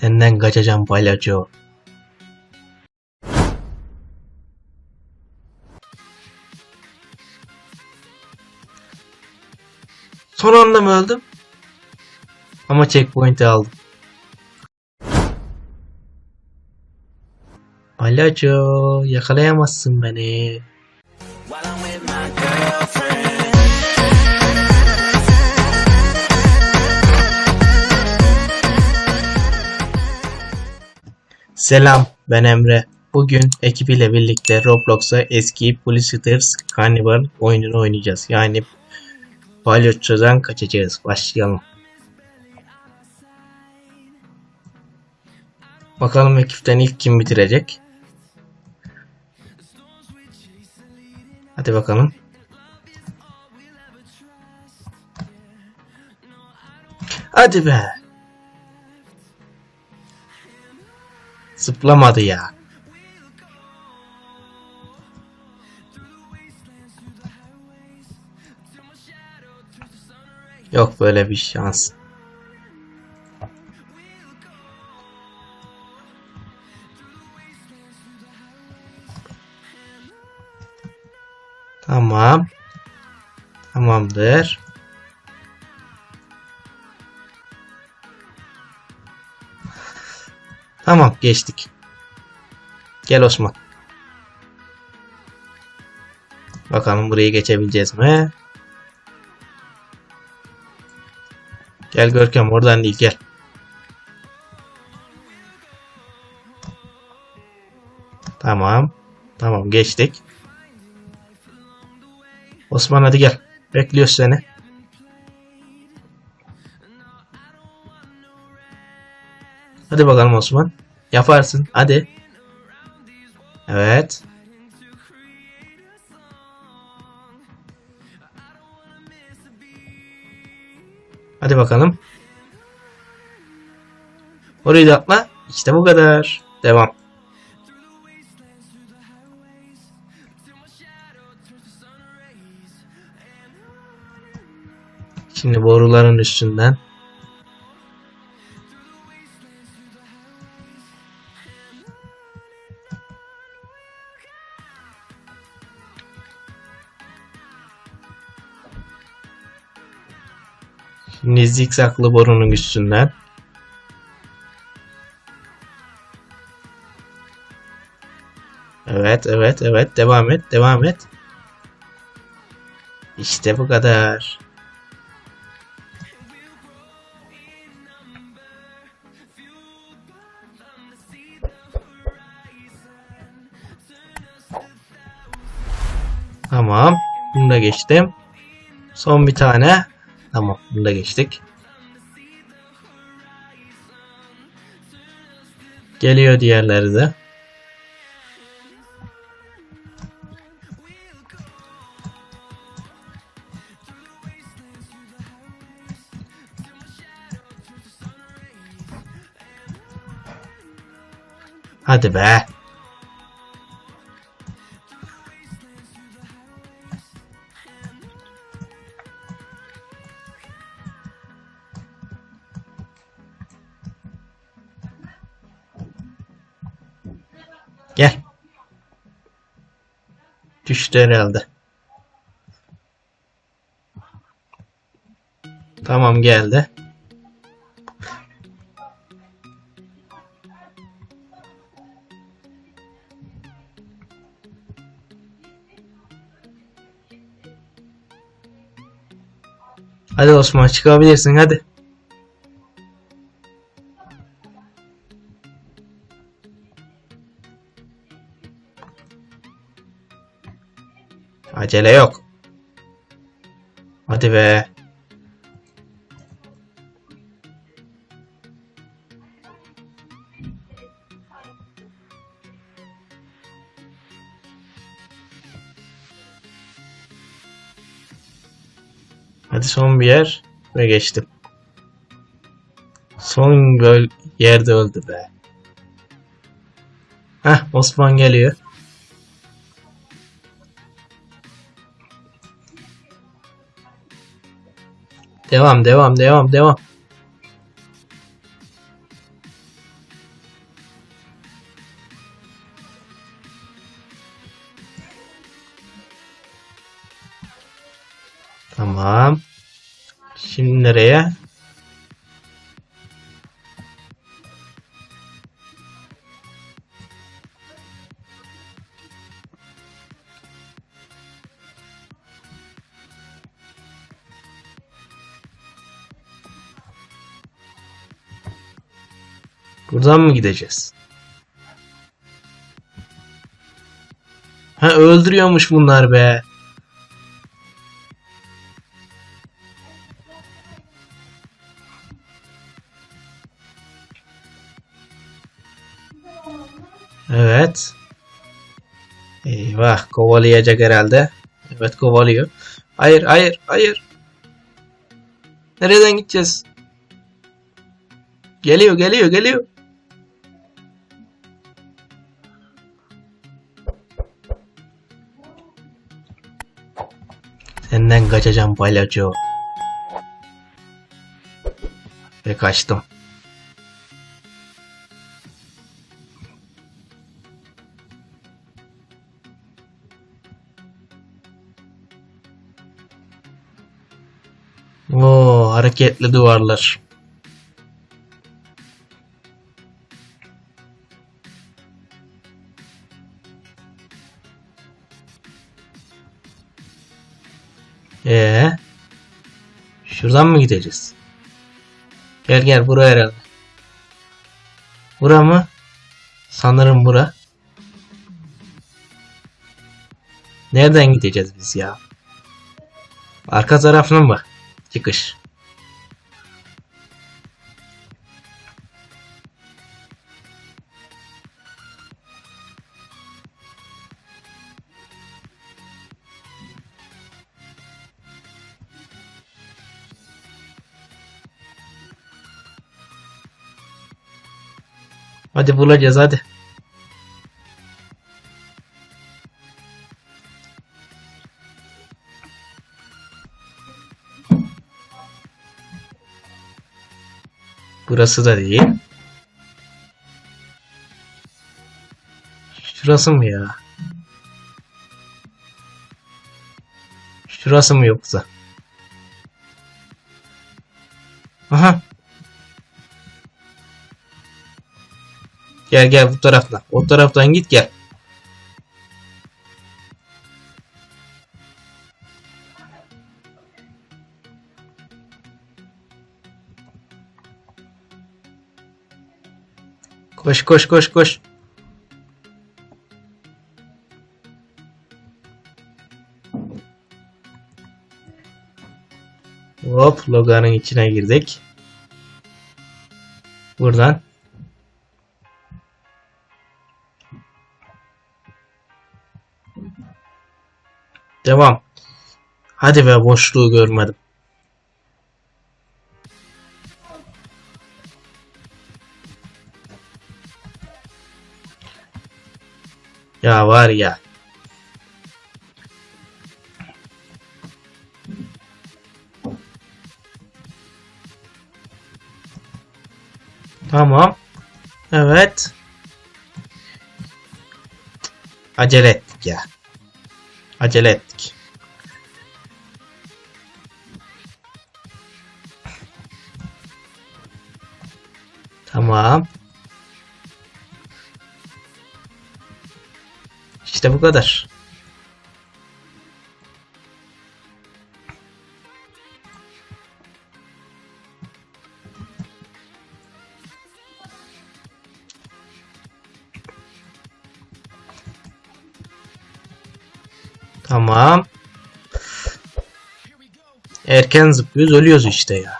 Senden kaçacağım palyaço. Son anda mı öldüm? Ama checkpoint'i aldım. Palyaço yakalayamazsın beni. Selam, ben Emre. Bugün ekibiyle birlikte Roblox'a eski Policiters Carnival oyununu oynayacağız. Yani palyaçodan kaçacağız. Başlayalım. Bakalım ekipten ilk kim bitirecek? Hadi bakalım. Hadi be. Zıplamadı ya. Yok böyle bir şans. Tamam. Tamamdır. Tamam geçtik. Gel Osman. Bakalım burayı geçebileceğiz mi? Gel Görkem oradan değil gel. Tamam. Tamam geçtik. Osman hadi gel. Bekliyoruz seni. Hadi bakalım Osman. Yaparsın. Hadi. Evet. Hadi bakalım. Orayı da atla. İşte bu kadar. Devam. Şimdi boruların üstünden Şimdi zikzaklı borunun üstünden Evet, evet, evet. Devam et, devam et. İşte bu kadar. Tamam. Bunu da geçtim. Son bir tane. Tamam. Bunu da geçtik. Geliyor diğerleri de. Hadi be. Gel. Düştü herhalde. Tamam geldi. Hadi Osman çıkabilirsin hadi. Acele yok. Hadi be. Hadi son bir yer ve geçtim. Son göl yerde öldü be. Heh Osman geliyor. Devam devam devam devam. Tamam. Şimdi nereye? Buradan mı gideceğiz? Ha öldürüyormuş bunlar be. Evet. Eyvah kovalayacak herhalde. Evet kovalıyor. Hayır hayır hayır. Nereden gideceğiz? Geliyor geliyor geliyor. Senden kaçacağım palyaço. Ve kaçtım. Oo, hareketli duvarlar. Şuradan mı gideceğiz? Gel gel buraya herhalde. Bura mı? Sanırım bura. Nereden gideceğiz biz ya? Arka tarafına mı? Çıkış. Hadi bulacağız hadi. Burası da değil. Şurası mı ya? Şurası mı yoksa? Gel gel bu taraftan. O taraftan git gel. Koş koş koş koş. Hop loganın içine girdik. Buradan. Devam. Hadi be boşluğu görmedim. Ya var ya. Tamam. Evet. Acele ettik ya. Acele ettik. Tamam. İşte bu kadar. Tamam. Erken zıplıyoruz ölüyoruz işte ya.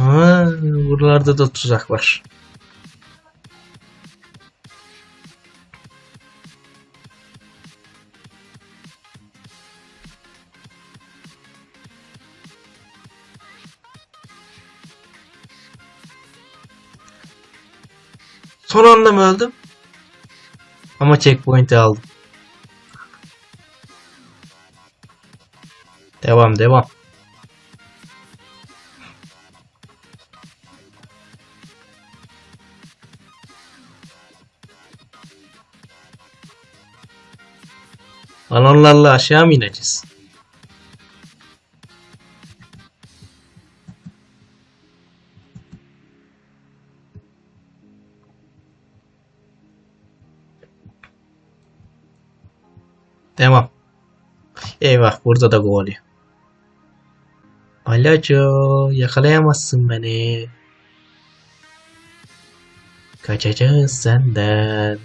Ha, buralarda da tuzak var. Son anda mı öldüm? Ama checkpoint'i aldım. Devam devam. Balonlarla aşağı mı ineceğiz? Tamam. Eyvah burada da kovalıyor. Palyaço yakalayamazsın beni. Kaçacağız senden.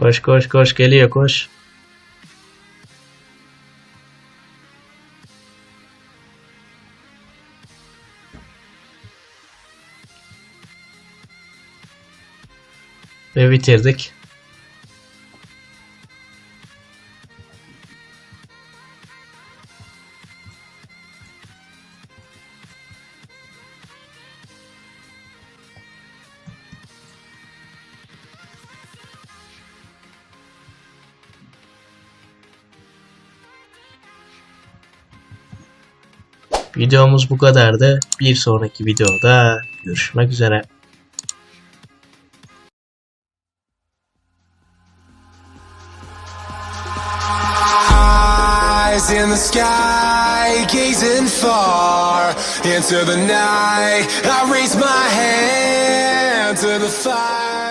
Koş koş koş geliyor koş. Ve bitirdik. Videomuz bu kadardı. Bir sonraki videoda görüşmek üzere. İn the sky, gazing far into the night. I raise my hand to the fire.